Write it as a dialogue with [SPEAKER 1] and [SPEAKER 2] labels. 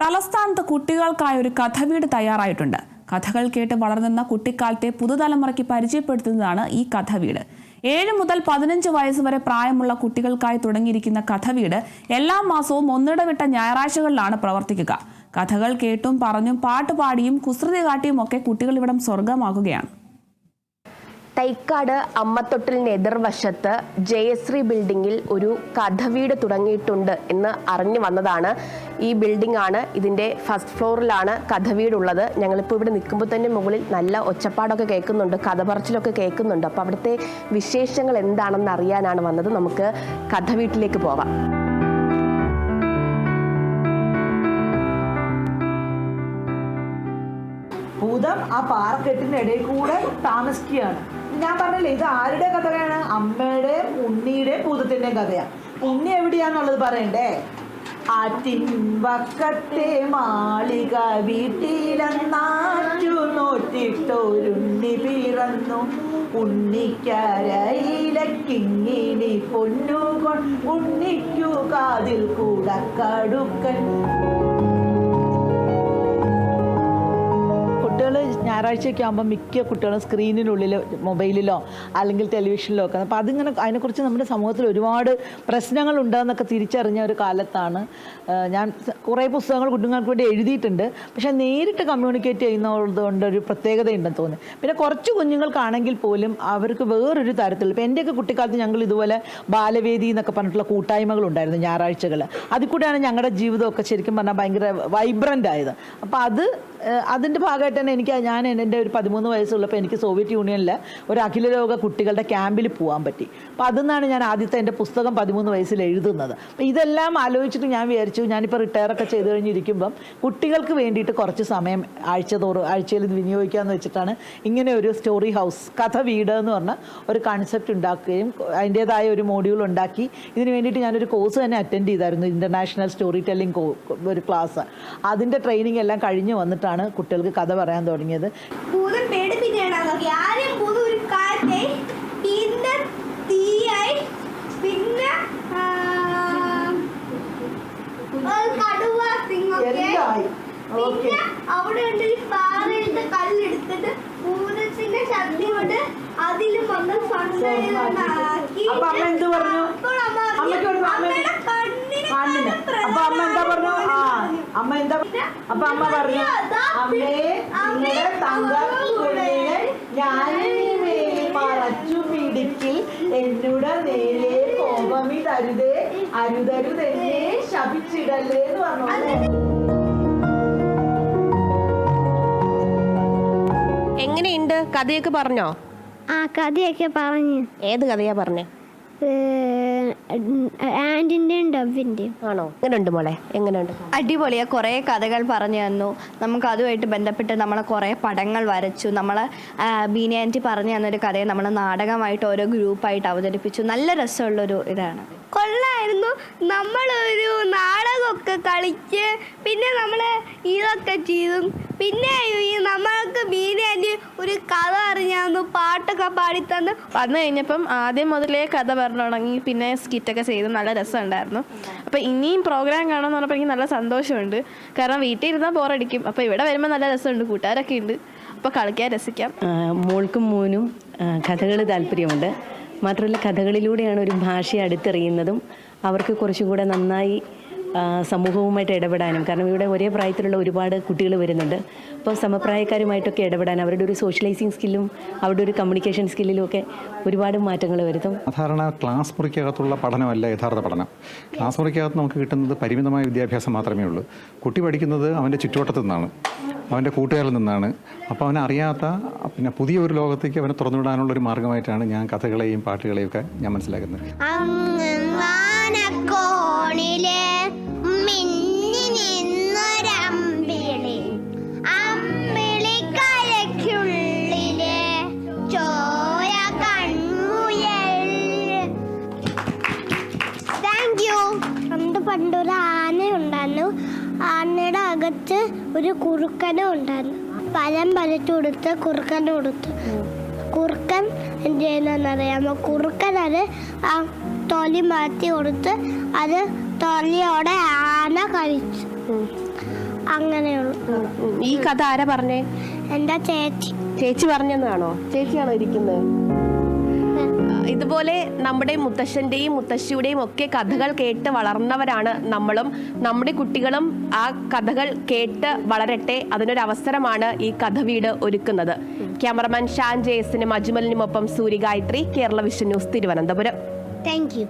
[SPEAKER 1] തലസ്ഥാനത്ത് കുട്ടികൾക്കായി ഒരു കഥവീട് തയ്യാറായിട്ടുണ്ട്. കഥകൾ കേട്ട് വളർന്നുന്ന കുട്ടിക്കാലത്തെ പുതുതലമുറയ്ക്ക് പരിചയപ്പെടുത്തുന്നതാണ് ഈ കഥവീട്. ഏഴ് മുതൽ പതിനഞ്ച് വയസ്സ് വരെ പ്രായമുള്ള കുട്ടികൾക്കായി തുടങ്ങിയിരിക്കുന്ന കഥവീട് എല്ലാ മാസവും ഒന്നിടവിട്ട ഞായറാഴ്ചകളിലാണ് പ്രവർത്തിക്കുക. കഥകൾ കേട്ടും പറഞ്ഞും പാട്ടുപാടിയും കുസൃതി കാട്ടിയും ഒക്കെ കുട്ടികൾ ഇവിടം സ്വർഗമാകുകയാണ്
[SPEAKER 2] തൈക്കാട് അമ്മത്തൊട്ടിലിന് എതിർവശത്ത് ജയശ്രീ ബിൽഡിങ്ങിൽ ഒരു കഥവീട് തുടങ്ങിയിട്ടുണ്ട് എന്ന് അറിഞ്ഞു വന്നതാണ്. ഈ ബിൽഡിംഗ് ആണ് ഇതിന്റെ ഫസ്റ്റ് ഫ്ലോറിലാണ് കഥവീട് ഉള്ളത് ഞങ്ങളിപ്പോൾ ഇവിടെ നിൽക്കുമ്പോൾ തന്നെ മുകളിൽ നല്ല ഒച്ചപ്പാടൊക്കെ കേൾക്കുന്നുണ്ട് കഥ പറച്ചിലൊക്കെ കേൾക്കുന്നുണ്ട്. അപ്പോൾ അവിടുത്തെ വിശേഷങ്ങൾ എന്താണെന്ന് അറിയാനാണ് വന്നത്. നമുക്ക് കഥവീട്ടിലേക്ക് പോവാം.
[SPEAKER 3] ഭൂതം ആ പാറക്കെട്ടിന്റെ ഇടയിൽ കൂടെ താമസിക്കുകയാണ്. ഞാൻ പറഞ്ഞില്ലേ ഇത് ആരുടെ കഥയാണ്? അമ്മയുടെയും ഉണ്ണിയുടെയും ഭൂതത്തിന്റെയും കഥയാണ് ഉണ്ണി എവിടെയാന്നുള്ളത് പറയണ്ടേ? ആറ്റിൻവക്കത്തെ മാളിക വീട്ടിലെന്നാറ്റു നോറ്റിട്ടൊരുണ്ണി പിറന്നു. ഉണ്ണിക്കരയിലെ കിങ്ങിണി പൊന്നുകൊൺ ഉണ്ണിക്കു കാതിൽ കൂടെ ഞായറാഴ്ചയൊക്കെ ആകുമ്പോൾ മിക്ക കുട്ടികളും സ്ക്രീനിനുള്ളിൽ മൊബൈലിലോ അല്ലെങ്കിൽ ടെലിവിഷനിലോ ഒക്കെ. അപ്പോൾ അതിങ്ങനെ അതിനെക്കുറിച്ച് നമ്മുടെ സമൂഹത്തിൽ ഒരുപാട് പ്രശ്നങ്ങൾ ഉണ്ടെന്നൊക്കെ തിരിച്ചറിഞ്ഞ ഒരു കാലത്താണ് ഞാൻ കുറേ പുസ്തകങ്ങൾ കുട്ടികൾക്ക് വേണ്ടി എഴുതിയിട്ടുണ്ട്. പക്ഷേ നേരിട്ട് കമ്മ്യൂണിക്കേറ്റ് ചെയ്യുന്നത് കൊണ്ട് ഒരു പ്രത്യേകതയുണ്ടെന്ന് തോന്നി. പിന്നെ കുറച്ച് കുഞ്ഞുങ്ങൾക്കാണെങ്കിൽ പോലും അവർക്ക് വേറൊരു തരത്തിൽ ഇപ്പോൾ എന്റെയൊക്കെ കുട്ടിക്കാലത്ത് ഞങ്ങൾ ഇതുപോലെ ബാലവേദി എന്നൊക്കെ പറഞ്ഞിട്ടുള്ള കൂട്ടായ്മകൾ ഉണ്ടായിരുന്നു ഞായറാഴ്ചകൾ. അതിൽ കൂടെയാണ് ഞങ്ങളുടെ ജീവിതമൊക്കെ ശരിക്കും പറഞ്ഞാൽ ഭയങ്കര വൈബ്രന്റ് ആയത്. അപ്പോൾ അത് അതിന്റെ ഭാഗമായിട്ട് തന്നെ എനിക്ക് ഞാൻ എന്റെ ഒരു പതിമൂന്ന് വയസ്സുള്ളപ്പോൾ എനിക്ക് സോവിയറ്റ് യൂണിയനിൽ ഒരു അഖില ലോക കുട്ടികളുടെ ക്യാമ്പിൽ പോകാൻ പറ്റി. അപ്പോൾ അതിന്നാണ് ഞാൻ ആദ്യത്തെ എന്റെ പുസ്തകം പതിമൂന്ന് വയസ്സിൽ എഴുതുന്നത്. അപ്പോൾ ഇതെല്ലാം ആലോചിച്ചിട്ട് ഞാൻ വിചാരിച്ചു ഞാനിപ്പോൾ റിട്ടയർ ഒക്കെ ചെയ്ത് കഴിഞ്ഞിരിക്കുമ്പം കുട്ടികൾക്ക് വേണ്ടിയിട്ട് കുറച്ച് സമയം ആഴ്ച തോറും ആഴ്ചയിൽ ഇത് വിനിയോഗിക്കാമെന്ന് വെച്ചിട്ടാണ് ഇങ്ങനെ ഒരു സ്റ്റോറി ഹൗസ് കഥ വീട് എന്ന് പറഞ്ഞ ഒരു കൺസെപ്റ്റ് ഉണ്ടാക്കുകയും അതിന്റേതായ ഒരു മോഡ്യൂൾ ഉണ്ടാക്കി. ഇതിന് വേണ്ടിയിട്ട് ഞാനൊരു കോഴ്സ് തന്നെ അറ്റൻഡ് ചെയ്തായിരുന്നു ഇന്റർനാഷണൽ സ്റ്റോറി ടെല്ലിംഗ് ഒരു ക്ലാസ് അതിന്റെ ട്രെയിനിങ് എല്ലാം കഴിഞ്ഞ് വന്നിട്ടാണ് കുട്ടികൾക്ക് കഥ പറയാൻ തുടങ്ങിയത്.
[SPEAKER 4] ഭൂതം പേടിപ്പിക്കാനാ നോക്കി ആദ്യം ഭൂതം ഒരു കാറ്റായി പിന്നെ തീയായി പിന്നെ ആ, ഒരു കടുവ സിംഹമൊക്കെ
[SPEAKER 3] എല്ലാമായി. ഓക്കേ.
[SPEAKER 4] പിന്നെ അവിടെ ഉണ്ട് ഒരു പാറയിലത്തെ കല്ലെടുത്തിട്ട് ഭൂതത്തിന്റെ ശക്തി കൊണ്ട് അതിലും വന്ന്
[SPEAKER 3] അപ്പൊ അമ്മ എന്ത് പറഞ്ഞു? അമ്മയ്ക്ക് ഒരു അപ്പൊ അമ്മ എന്താ പറഞ്ഞു? ആ അമ്മ എന്താ അപ്പൊ അമ്മ പറഞ്ഞു അമ്മേ നിങ്ങളുടെ തങ്കക്കുഞ്ഞിനെ ഞാൻ പറച്ചു പിടിക്കിൽ എന്നോട് നേരെ കോപമിതരുതേ അരുതരുതെന്നെ ശപിച്ചിടല്ലേ എന്ന് പറഞ്ഞു?
[SPEAKER 2] എങ്ങനെയുണ്ട്? കഥയൊക്കെ പറഞ്ഞോ?
[SPEAKER 4] ആ കഥയൊക്കെ പറഞ്ഞു.
[SPEAKER 2] ഏത് കഥയാ പറഞ്ഞേ?
[SPEAKER 4] ആന്റിന്റെയും ഡബിന്റെയും
[SPEAKER 2] ആണോ? എങ്ങനെയുണ്ട് മോളെ? എങ്ങനെയുണ്ട്?
[SPEAKER 5] അടിപൊളിയാ. കുറേ കഥകൾ പറഞ്ഞു തന്നു. നമുക്ക് അതുമായിട്ട് ബന്ധപ്പെട്ട് നമ്മളെ കുറേ പടങ്ങൾ വരച്ചു. നമ്മളെ ബീനി ആന്റി പറഞ്ഞു തന്നൊരു കഥയെ നമ്മളെ നാടകമായിട്ട് ഓരോ ഗ്രൂപ്പായിട്ട് അവതരിപ്പിച്ചു. നല്ല രസമുള്ളൊരു ഇതാണ്.
[SPEAKER 4] കൊള്ളായിരുന്നു. നമ്മളൊരു നാടകമൊക്കെ കളിച്ച് പിന്നെ നമ്മൾ ഇതൊക്കെ ചെയ്തു. പിന്നെ ഈ നമ്മൾക്ക് ബീനാന്റി ഒരു കഥ അറിഞ്ഞാന്നു പാട്ടൊക്കെ പാടിത്തന്ന്
[SPEAKER 6] വന്നു കഴിഞ്ഞപ്പം ആദ്യം മുതലേ കഥ പറഞ്ഞു തുടങ്ങി പിന്നെ സ്കിറ്റൊക്കെ ചെയ്ത്. നല്ല രസമുണ്ടായിരുന്നു. അപ്പോൾ ഇനിയും പ്രോഗ്രാം കാണാമെന്ന് പറഞ്ഞപ്പോൾ എനിക്ക് നല്ല സന്തോഷമുണ്ട്. കാരണം വീട്ടിൽ ഇരുന്നാൽ ബോറടിക്കും അപ്പോൾ ഇവിടെ വരുമ്പോൾ നല്ല രസമുണ്ട്. കൂട്ടുകാരൊക്കെ ഉണ്ട്. അപ്പോൾ കളിക്കാൻ രസിക്കാം.
[SPEAKER 7] മോൾക്കും മോനും കഥകൾ താല്പര്യമുണ്ട്. മാത്രമല്ല കഥകളിലൂടെയാണ് ഒരു ഭാഷയെ അടുത്തെറിയുന്നതും അവർക്ക് കുറച്ചുകൂടെ നന്നായി സമൂഹവുമായിട്ട് ഇടപെടാനും കാരണം ഇവിടെ ഒരേ പ്രായത്തിലുള്ള ഒരുപാട് കുട്ടികൾ വരുന്നുണ്ട്. അപ്പോൾ സമപ്രായക്കാരുമായിട്ടൊക്കെ ഇടപെടാൻ അവരുടെ ഒരു സോഷ്യലൈസിങ് സ്കില്ലും അവരുടെ ഒരു കമ്മ്യൂണിക്കേഷൻ സ്കില്ലിലും ഒക്കെ ഒരുപാട് മാറ്റങ്ങൾ വരുത്തും.
[SPEAKER 8] സാധാരണ ക്ലാസ് മുറിക്കകത്തുള്ള പഠനമല്ല യഥാർത്ഥ പഠനം. ക്ലാസ് മുറിക്കകത്ത് നമുക്ക് കിട്ടുന്നത് പരിമിതമായ വിദ്യാഭ്യാസം മാത്രമേ ഉള്ളൂ. കുട്ടി പഠിക്കുന്നത് അവന്റെ ചുറ്റുവട്ടത്തു നിന്നാണ് അവന്റെ കൂട്ടുകാരിൽ നിന്നാണ്. അപ്പോൾ അവനെ അറിയാത്ത പിന്നെ പുതിയ ഒരു ലോകത്തേക്ക് അവനെ തുറന്നുവിടാനുള്ള ഒരു മാർഗമായിട്ടാണ് ഞാൻ കഥകളെയും പാട്ടുകളെയും ഒക്കെ ഞാൻ മനസ്സിലാക്കുന്നത്.
[SPEAKER 4] ആനയുടെ അകത്ത് ഒരു കുറുക്കനും ഉണ്ടായിരുന്നു. പഴം പരച്ചു കൊടുത്ത് കുറുക്കൻ കൊടുത്തു. കുറുക്കൻ എന്ത് ചെയ്യുന്നറിയാമോ കുറുക്കൻ അത് ആ തൊലി മാറ്റി കൊടുത്ത് അത് തൊലിയോടെ ആന കഴിച്ചു. അങ്ങനെയുള്ളൂ.
[SPEAKER 2] ഈ കഥ ആരാ പറഞ്ഞേ?
[SPEAKER 4] എന്താ ചേച്ചി?
[SPEAKER 2] ചേച്ചി പറഞ്ഞെന്നാണോ? ചേച്ചിയാണോ ഇരിക്കുന്നത് ഇതുപോലെ നമ്മുടെ മുത്തശ്ശന്റെയും മുത്തശ്ശിയുടെയും ഒക്കെ കഥകൾ കേട്ട് വളർന്നവരാണ് നമ്മളും. നമ്മുടെ കുട്ടികളും ആ കഥകൾ കേട്ട് വളരട്ടെ അതിനൊരു അവസരമാണ് ഈ കഥ വീട് ഒരുക്കുന്നത്. ക്യാമറമാൻ ഷാൻ ജയസിനും അജ്മലിനുമൊപ്പം Suryagayathri Kerala vision news Thiruvananthapuram.
[SPEAKER 4] Thank